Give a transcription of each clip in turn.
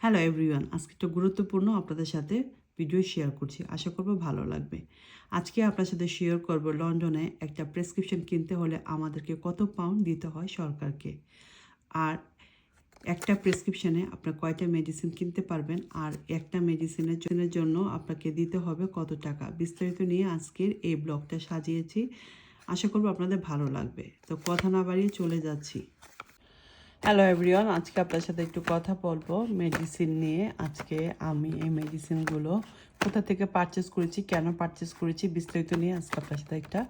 Hello everyone আজকে একটা গুরুত্বপূর্ণ আপনাদের সাথে ভিডিও শেয়ার করছি, আশা করব ভালো লাগবে। আজকে আপনার সাথে শেয়ার করব লন্ডনে একটা প্রেসক্রিপশন কিনতে হলে আমাদেরকে কত পাউন্ড দিতে হয় সরকারকে। আর একটা প্রেসক্রিপশনে আপনার কয়টা মেডিসিন কিনতে পারবেন, আর একটা মেডিসিনের জন্য- জন্য আপনাকে দিতে হবে কত টাকা? বিস্তারিত নিয়ে আজকের এই ব্লগটা সাজিয়েছি, আশা করব আপনাদের ভালো লাগবে। তো কথা না বাড়িয়ে চলে যাচ্ছি। হ্যালো এভরিওয়ান আজকে আপনার সাথে একটু কথা বলব মেডিসিন নিয়ে। আজকে আমি এই মেডিসিনগুলো কোথা থেকে পারচেস করেছি, কেন পারচেস করেছি বিস্তারিত নিয়ে আজকে আপনার সাথে একটা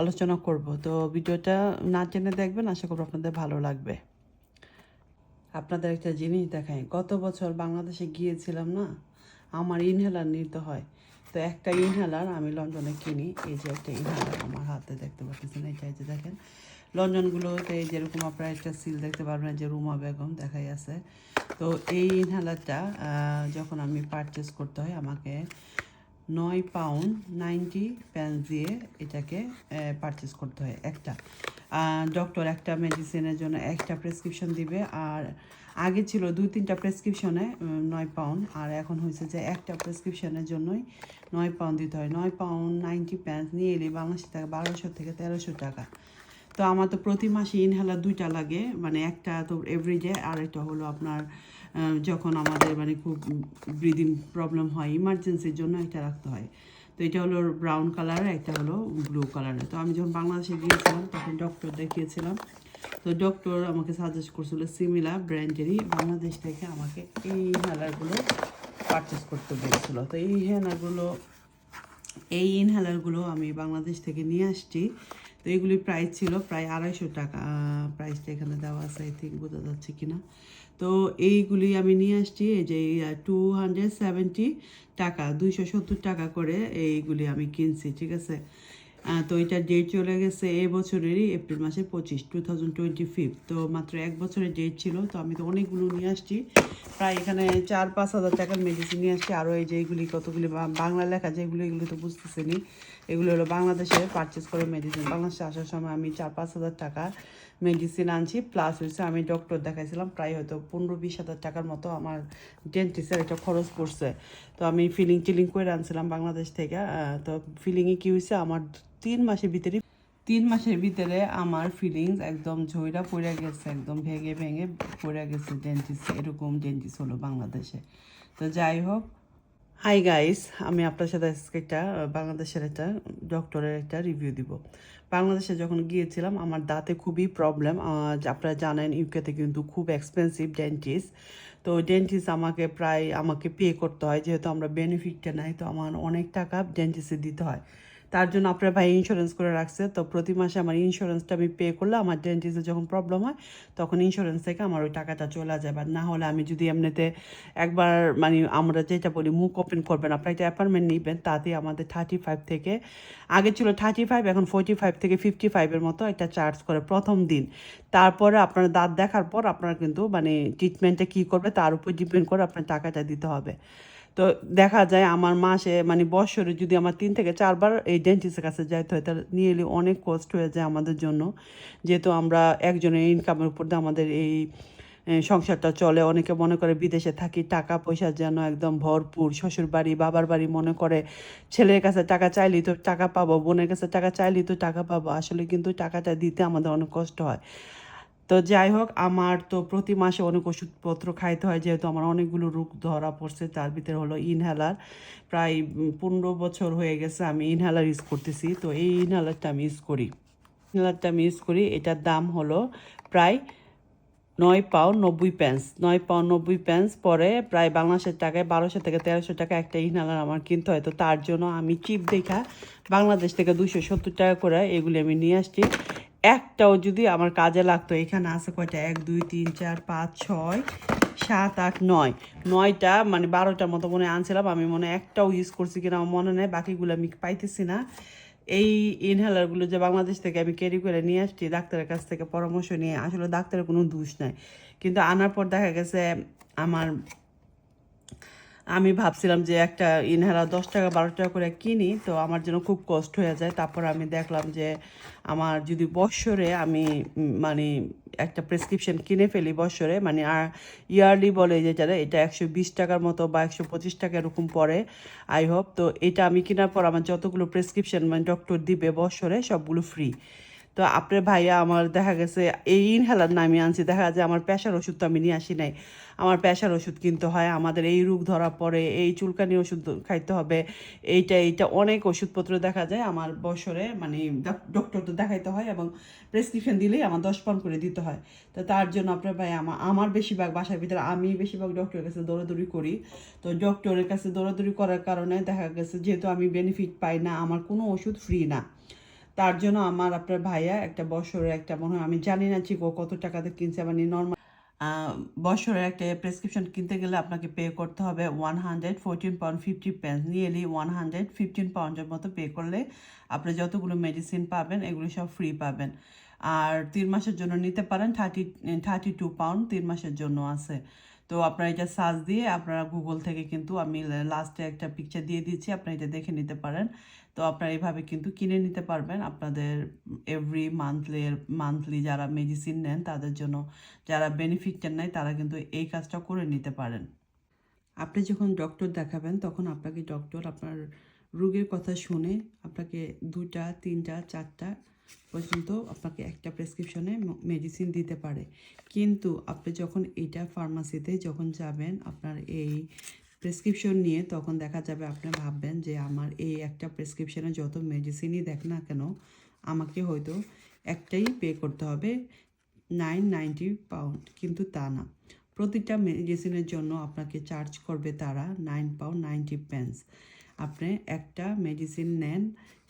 আলোচনা করব। তো ভিডিওটা না জেনে দেখবেন, আশা করব আপনাদের ভালো লাগবে। আপনাদের একটা জিনিস দেখাই, গত বছর বাংলাদেশে গিয়েছিলাম না, আমার ইনহেলার নিতে হয়। তো একটা ইনহেলার আমি লন্ডনে কিনি, এই যে একটা ইনহেলার আমার হাতে দেখতে পাচ্ছেন এটা এই যে দেখেন। লন্ডনগুলোতে যেরকম আপনারা একটা সিল দেখতে পারবেন, যে রুমা বেগম দেখাই আছে। তো এই ইনহেলারটা যখন আমি পারচেস করতে হয়, আমাকে নয় পাউন্ড নাইনটি প্যান্স দিয়ে এটাকে পারচেস করতে হয় একটা। ডক্টর একটা মেডিসিনের জন্য একটা প্রেসক্রিপশন দিবে, আর আগে ছিল দুই তিনটা প্রেসক্রিপশনে নয় পাউন্ড আর এখন হয়েছে যে একটা প্রেসক্রিপশনের জন্যই নয় পাউন্ড দিতে হয়। নয় পাউন্ড নাইনটি প্যান্স নিয়ে এলে বাংলাদেশ টাকা বারোশো থেকে তেরোশো টাকা। তো আমার তো প্রতি মাসে ইনহেলার দুইটা লাগে মানে একটা তো এভরিডে আর একটা হলো আপনার যখন আমাদের মানে খুব ব্রিদিং প্রবলেম হয় ইমার্জেন্সির জন্য একটা রাখতে হয়। তো এটা হলো ব্রাউন কালারের একটা হলো ব্লু কালারের তো আমি যখন বাংলাদেশে গিয়েছিলাম, তখন ডক্টর দেখিয়েছিলাম। তো ডক্টর আমাকে সাজেস্ট করছিল সিমিলা ব্র্যান্ডেরই বাংলাদেশ থেকে আমাকে এই ইনহেলারগুলো পারচেস করতে বলেছিল তো এই ইনহেলারগুলো এই ইনহেলারগুলো আমি বাংলাদেশ থেকে নিয়ে আসছি। তো এগুলি প্রাইস ছিল প্রায় আড়াইশো টাকা। প্রাইসটা এখানে দেওয়া আছে আই থিঙ্ক বোঝা যাচ্ছে কিনা। তো এইগুলি আমি নিয়ে আসছি, এই যে টু হান্ড্রেড টাকা, দুইশো সত্তর টাকা করে এইগুলি আমি কিনছি, ঠিক আছে? তো এটা ডেট চলে গেছে এই বছরেরই এপ্রিল মাসের পঁচিশ টু থাউজেন্ড টোয়েন্টি ফিফ তো মাত্র এক বছরের ডেট ছিল, তো আমি তো অনেকগুলো নিয়ে আসছি। প্রায় এখানে চার, পাঁচ হাজার টাকার মেডিসিন নিয়ে আসছি। আরও এই যে এইগুলি কতগুলি বাংলা লেখা, যেগুলো এগুলো তো বুঝতেছেনি এগুলো হলো বাংলাদেশে পারচেস করে মেডিসিন বাংলাদেশে আসার সময় আমি চার, পাঁচ হাজার টাকা মেডিসিন আনছি। প্লাস হয়েছে আমি ডক্টর দেখাইছিলাম, প্রায় হয়তো পনেরো, বিশ হাজার টাকার মতো আমার ডেন্টিস্টের একটা খরচ পড়ছে। তো আমি ফিলিং টিলিং করে আনছিলাম বাংলাদেশ থেকে। তো ফিলিংয়ে কী হয়েছে আমার তিন মাসের ভিতরে তিন মাসের ভিতরে আমার ফিলিংস একদম ঝইরা পড়ে গেছে, একদম ভেঙে ভেঙে পড়ে গেছে ডেন্টিস্ট এরকম ডেন্টিস্ট হলো বাংলাদেশে। তো যাই হোক হাই গাইস আমি আপনার সাথে আজকে একটা বাংলাদেশের একটা ডক্টরের একটা রিভিউ দিব। বাংলাদেশে যখন গিয়েছিলাম, আমার দাঁতে খুবই প্রবলেম আপনারা জানেন ইউকেতে কিন্তু খুব এক্সপেন্সিভ ডেন্টিস্ট তো ডেন্টিস্ট আমাকে প্রায়, আমাকে পে করতে হয়, যেহেতু আমরা বেনিফিটটা নাই, তো আমার অনেক টাকা ডেন্টিস্টে দিতে হয়। তার জন্য আপনার ভাই ইন্স্যুরেন্স করে রাখছে। তো প্রতি মাসে আমার ইন্স্যুরেন্সটা আমি পে করলে আমার ডেন্টিস্টের যখন প্রবলেম হয়, তখন ইন্স্যুরেন্স থেকে আমার ওই টাকাটা চলে যায়। আর না হলে আমি যদি এমনিতে একবার মানে আমরা যেটা বলি, মুখ ওপেন করবেন, আপনার একটা অ্যাপয়েন্টমেন্ট নিবেন তাতে আমাদের থার্টি ফাইভ থেকে, আগে ছিল থার্টি ফাইভ এখন ফোর্টি ফাইভ থেকে ফিফটি ফাইভের মতো একটা চার্জ করে প্রথম দিন। তারপরে আপনার দাঁত দেখার পর আপনার কিন্তু মানে ট্রিটমেন্টটা কী করবে, তার উপর ডিপেন্ড করে আপনার টাকাটা দিতে হবে। তো দেখা যায় আমার মাসে মানে বছরে যদি আমার তিন থেকে চারবার এই ডেন্টিস্টের কাছে যাইতে হয়, তাহলে নিয়েলি অনেক কষ্ট হয়ে যায় আমাদের জন্য। যেহেতু আমরা একজনের ইনকামের উপর দিয়ে আমাদের এই সংসারটা চলে। অনেকে মনে করে বিদেশে থাকি টাকা পয়সা যেন একদম ভরপুর। শ্বশুর বাড়ি বাবার বাড়ি মনে করে ছেলের কাছে টাকা চাইলেই তো টাকা পাবো, বোনের কাছে টাকা চাইলেই তো টাকা পাবো। আসলে কিন্তু টাকাটা দিতে আমাদের অনেক কষ্ট হয়। তো যাই হোক, আমার তো প্রতি মাসে অনেক ওষুধপত্র খাইতে হয়, যেহেতু আমার অনেকগুলো রোগ ধরা পড়ছে, তার ভিতরে হলো ইনহেলার প্রায় পনেরো বছর হয়ে গেছে আমি ইনহেলার ইউজ করতেছি, তো এই ইনহেলারটা আমি ইউজ করি। ইনহেলারটা আমি ইউজ করি, এটার দাম হলো প্রায় নয় পাউন্ড নব্বই প্যান্স নয় পাউন্ড নব্বই প্যান্স পরে প্রায় বাংলাদেশের টাকায় বারোশো থেকে তেরোশো টাকা একটা ইনহেলার আমার কিনতে হয়, তো তার জন্য আমি চিপ দেখা বাংলাদেশ থেকে দুশো সত্তর টাকা করে এগুলি আমি নিয়ে আসছি। একটাও যদি আমার কাজে লাগতো, এখানে আছে কয়টা? এক, দুই, তিন, চার, পাঁচ, ছয়, সাত, আট, নয়। নয়টা মানে বারোটার মতো মনে আনছিলাম, আমি মনে একটাও ইউজ করছি কিনা আমার মনে নেই, বাকিগুলো আমি পাইতেছি না। এই ইনহেলারগুলো যে বাংলাদেশ থেকে আমি ক্যারি করে নিয়ে আসছি, ডাক্তারের কাছ থেকে পরামর্শ নিয়ে, আসলে ডাক্তারের কোনো দোষ নাই। কিন্তু আনার পর দেখা গেছে, আমার আমি ভাবছিলাম যে একটা ইনহেলার দশ টাকা, বারো টাকা করে কিনি, তো আমার জন্য খুব কষ্ট হয়ে যায়। তারপর আমি দেখলাম যে আমার যদি বৎসরে আমি মানে একটা প্রেসক্রিপশন কিনে ফেলি বৎসরে মানে আর ইয়ারলি বলে যে যারা, এটা একশো বিশ টাকার মতো বা একশো পঁচিশ টাকা এরকম পড়ে আই হোপ তো এটা আমি কেনার পর আমার যতগুলো প্রেসক্রিপশন মানে ডক্টর দিবে বৎসরে, সবগুলো ফ্রি তো আপনার ভাইয়া আমার দেখা গেছে, এই ইনহেলার নামে আনছি, দেখা যায় আমার প্রেশার ওষুধ তো আমি নিয়ে আসি নাই। আমার প্রেশার ওষুধ কিনতে হয়, আমাদের এই রোগ ধরা পড়ে এই চুলকানি ওষুধ খাইতে হবে, এইটা এইটা অনেক ওষুধপত্র দেখা যায় আমার বছরে মানে ডক্টর তো দেখাইতে হয় এবং প্রেসক্রিপশন দিলেই আমার দশ পাউন্ড করে দিতে হয়। তো তার জন্য আপনার ভাই আমার আমার বেশিরভাগ বাসার ভিতরে আমি বেশিরভাগ ডক্টরের কাছে দৌড়াদৌড়ি করি। তো ডক্টরের কাছে দৌড়াদৌড়ি করার কারণে দেখা গেছে যেহেতু আমি বেনিফিট পাই না, আমার কোনো ওষুধ ফ্রি না। তার জন্য আমার, আপনার ভাইয়া একটা বছরের একটা মনে হয়, আমি জানি না ঠিক কত টাকাতে কিনছে মানে নর্মাল বছরের একটা প্রেসক্রিপশন কিনতে গেলে আপনাকে পে করতে হবে one hundred fourteen pound fifty pence nearly one hundred fifteen পাউন্ডের মতো পে করলে আপনি যতগুলো মেডিসিন পাবেন, এগুলো সব ফ্রি পাবেন। আর তিন মাসের জন্য নিতে পারেন থার্টি থার্টি টু পাউন্ড তিন মাসের জন্য আছে। তো আপনারা এটা সার্চ দিয়ে আপনারা গুগল থেকে কিন্তু আমি লাস্টে একটা পিকচার দিয়ে দিচ্ছি আপনারা এটা দেখে নিতে পারেন। তো আপনারা এইভাবে কিন্তু কিনে নিতে পারবেন। আপনাদের এভরি মান্থলি মান্থলি যারা মেডিসিন নেন, তাদের জন্য যারা বেনিফিটটা নেয়, তারা কিন্তু এই কাজটা করে নিতে পারেন। আপনি যখন ডক্টর দেখাবেন, তখন আপনাকে ডক্টর আপনার রোগের কথা শুনে আপনাকে দুটা তিনটা, চারটা পর্যন্ত আপনাকে একটা প্রেসক্রিপশনে মেডিসিন দিতে পারে। কিন্তু আপনি যখন এটা ফার্মাসিতে যখন যাবেন, আপনার এই প্রেসক্রিপশন নিয়ে তখন দেখা যাবে আপনি ভাববেন যে, আমার এই একটা প্রেসক্রিপশনে যত মেডিসিনই দেখ না কেন, আমাকে হয়তো একটাই পে করতে হবে নাইন নাইনটি পাউন্ড কিন্তু তা না। প্রতিটা মেডিসিনের জন্য আপনাকে চার্জ করবে তারা নাইন পাউন্ড নাইনটি পেন্স আপনি একটা মেডিসিন নেন,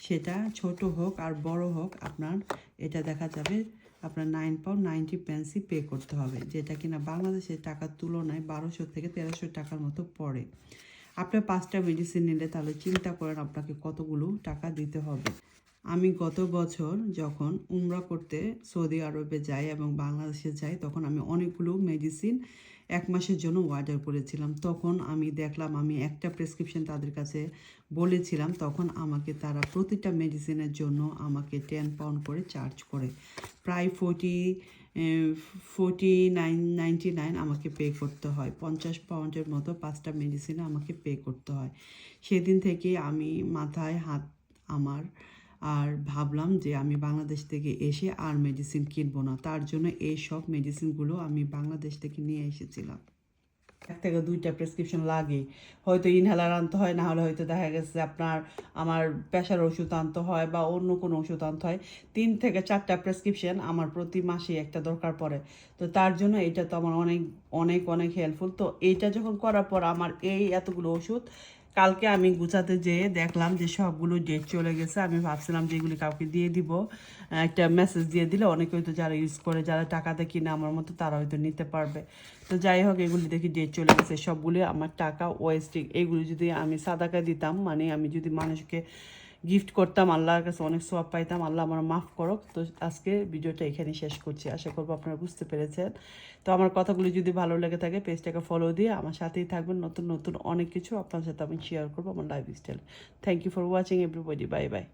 সেটা ছোট হোক আর বড় হোক, আপনার এটা দেখা যাবে আপনার নাইন পাউন্ড নাইনটি পেন্সই পে করতে হবে, যেটা কিনা বাংলাদেশের টাকার তুলনায় বারোশো থেকে তেরোশো টাকার মতো পড়ে। আপনার পাঁচটা মেডিসিন নিলে তাহলে চিন্তা করেন আপনাকে কতগুলো টাকা দিতে হবে। আমি গত বছর যখন উমরা করতে সৌদি আরবে যাই এবং বাংলাদেশে যাই, তখন আমি অনেকগুলো মেডিসিন এক মাসের জন্য অর্ডার করেছিলাম। তখন আমি দেখলাম, আমি একটা প্রেসক্রিপশন তাদের কাছে বলেছিলাম, তখন আমাকে তারা প্রতিটা মেডিসিনের জন্য আমাকে টেন পাউন্ড করে চার্জ করে। প্রায় ফোর্টি ফোর্টি নাইন নাইন আমাকে পে করতে হয়। পঞ্চাশ পাউন্ডের মতো পাঁচটা মেডিসিন আমাকে পে করতে হয়। সেদিন থেকে আমি মাথায় হাত আমার আর ভাবলাম যে আমি বাংলাদেশ থেকে এসে আর মেডিসিন কিনবো না। তার জন্য এই সব মেডিসিনগুলো আমি বাংলাদেশ থেকে নিয়ে এসেছিলাম। এক থেকে দুইটা প্রেসক্রিপশন লাগে। হয়তো ইনহেলার আনতে হয়, না হলে হয়তো দেখা গেছে আপনার, আমার প্রেশার ওষুধ আনতে হয় বা অন্য কোনো ওষুধ আনতে হয়। তিন থেকে চারটা প্রেসক্রিপশন আমার প্রতি মাসে একটা দরকার পড়ে। তো তার জন্য এটা তো আমার অনেক অনেক অনেক হেল্পফুল তো এইটা যখন করার পর আমার এই এতগুলো ওষুধ কালকে আমি গুছাতে যেয়ে দেখলাম যে সবগুলো ডেট চলে গেছে। আমি ভাবছিলাম যে এগুলি কাউকে দিয়ে দিব। একটা মেসেজ দিয়ে দিলে অনেকে হয়তো যারা ইউজ করে, যারা টাকাতে কিনে আমার মতো তারা হয়তো নিতে পারবে। তো যাই হোক, এগুলি দেখি ডেট চলে গেছে। সবগুলি আমার টাকা ওয়েস্টিং এগুলি যদি আমি সাদাকা দিতাম মানে আমি যদি মানুষকে গিফট করতাম, আল্লাহর কাছে অনেক সোয়াব পাইতাম, আল্লাহ আমার মাফ করো তো আজকে ভিডিওটা এখানেই শেষ করছি। আশা করব আপনারা বুঝতে পেরেছেন। তো আমার কথাগুলি যদি ভালো লেগে থাকে, পেজটাকে ফলো দিয়ে আমার সাথেই থাকবেন। নতুন নতুন অনেক কিছু আপনার সাথে আমি শেয়ার করব আমার life style thank you for watching everybody bye bye